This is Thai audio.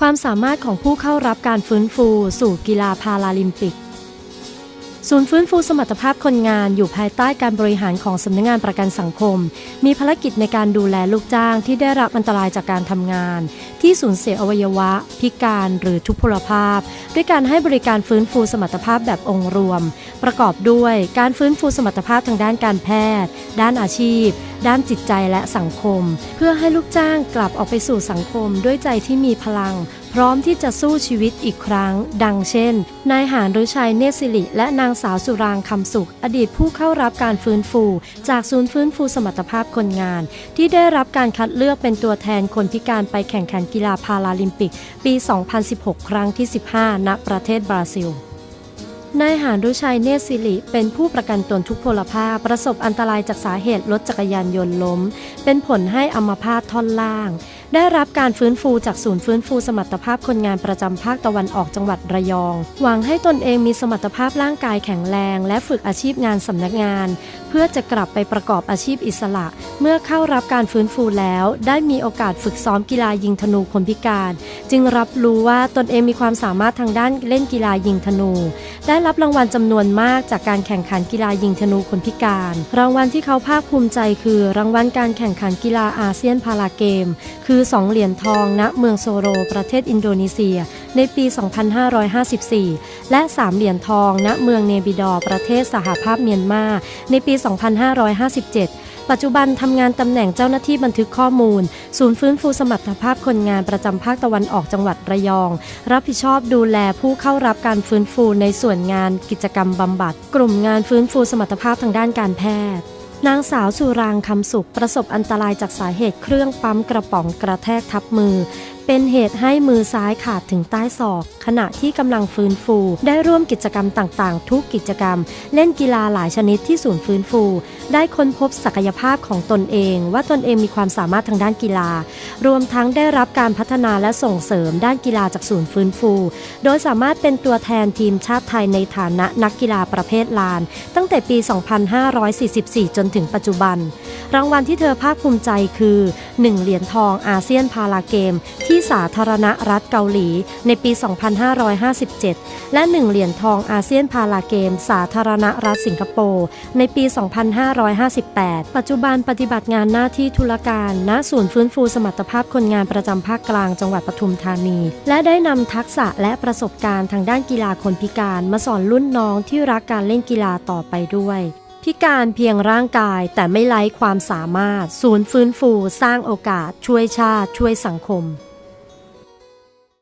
ความสามารถของผู้เข้ารับการฟื้นฟูสู่กีฬาพาราลิมปิก ศูนย์ฟื้นฟูสมรรถภาพคนงานอยู่ภายใต้การบริหารของสำนักงานประกันสังคม มีภารกิจในการดูแลลูกจ้างที่ได้รับอันตรายจากการทำงาน ที่สูญเสียอวัยวะ พิการหรือทุพพลภาพ ด้วยการให้บริการฟื้นฟูสมรรถภาพแบบองค์รวม ประกอบด้วยการฟื้นฟูสมรรถภาพทางด้านการแพทย์ ด้านอาชีพ ด้านจิตใจและสังคม เพื่อให้ลูกจ้างกลับออกไปสู่สังคมด้วยใจที่มีพลัง พร้อมที่จะสู้ชีวิตอีกครั้ง ดังเช่น นายหานรุชัยเนสิริ และนางสาวสุรางคำสุข อดีตผู้เข้ารับการฟื้นฟู จากศูนย์ฟื้นฟูสมรรถภาพคนงาน ที่ได้รับการคัดเลือกเป็นตัวแทนคนพิการไปแข่งขันกีฬาพาราลิมปิก ปี 2016 ครั้งที่ 15 ณ ประเทศบราซิล นายหานรุชัยเนตรสิริเป็นผู้ประกันตนทุกพลภาพประสบอันตรายจากสาเหตุรถจักรยานยนต์ล้ม เป็นผลให้อัมพาตท่อนล่าง ได้รับการฟื้นฟูจากศูนย์ฟื้นฟูสมรรถภาพคนงานประจำภาคตะวันออกจังหวัดระยอง หวังให้ตนเองมีสมรรถภาพร่างกายแข็งแรง และฝึกอาชีพงานสำนักงาน เพื่อจะกลับไปประกอบอาชีพอิสระ เมื่อเข้ารับการฟื้นฟูแล้ว ได้มีโอกาสฝึกซ้อมกีฬายิงธนูคนพิการ จึงรับรู้ว่าตนเองมีความสามารถทางด้านเล่นกีฬายิงธนู ได้รับรางวัลจำนวนมากจากการแข่งขันกีฬายิงธนูคนพิการ รางวัลที่เขาภาคภูมิใจ คือรางวัลการแข่งขันกีฬาอาเซียนพาราเกม คืออ 2 เหรียญทองณเมืองโซโร ประเทศอินโดนีเซีย ในปี 2554 และ 3 เหรียญทองณเมืองเนบิดอประเทศสหภาพเมียนมา ในปี 2557 ปัจจุบันทำงานตำแหน่งเจ้าหน้าที่บันทึกข้อมูล ศูนย์ฟื้นฟูสมรรถภาพคนงานประจำภาคตะวันออกจังหวัดระยอง รับผิดชอบดูแลผู้เข้ารับการฟื้นฟูในส่วนงานกิจกรรมบำบัด กลุ่มงานฟื้นฟูสมรรถภาพทางด้านการแพทย์ นางสาวสุรางคำสุขประสบอันตรายจากสาเหตุเครื่องปั๊มกระป๋องกระแทกทับมือ เป็นเหตุให้มือซ้ายขาดถึงใต้ศอก ขณะที่กำลังฟื้นฟู ได้ร่วมกิจกรรมต่างๆ ทุกกิจกรรม เล่นกีฬาหลายชนิดที่ศูนย์ฟื้นฟู ได้ค้นพบศักยภาพของตนเอง ว่าตนเองมีความสามารถทางด้านกีฬา รวมทั้งได้รับการพัฒนาและส่งเสริมด้านกีฬาจากศูนย์ฟื้นฟู โดยสามารถเป็นตัวแทนทีมชาติไทยในฐานะนักกีฬาประเภทลาน ตั้งแต่ปี 2544 จนถึงปัจจุบัน รางวัลที่เธอภาคภูมิใจคือ 1 เหรียญทองอาเซียนพาราเกมที่ที่สาธารณรัฐเกาหลีในปี 2557 และ 1 เหรียญทองอาเซียนพาราเกม สาธารณรัฐสิงคโปร์ในปี 2558 ปัจจุบันปฏิบัติงานหน้าที่ธุรการณศูนย์ฟื้นฟูสมรรถภาพคนงานประจำภาคกลางจังหวัดปทุมธานี และได้นำทักษะและประสบการณ์ทางด้านกีฬาคนพิการมาสอนรุ่นน้องที่รักการเล่นกีฬาต่อไปด้วยพิการเพียงร่างกายแต่ไม่ไร้ความสามารถ ศูนย์ฟื้นฟู สร้างโอกาส ช่วยชาติ ช่วยสังคม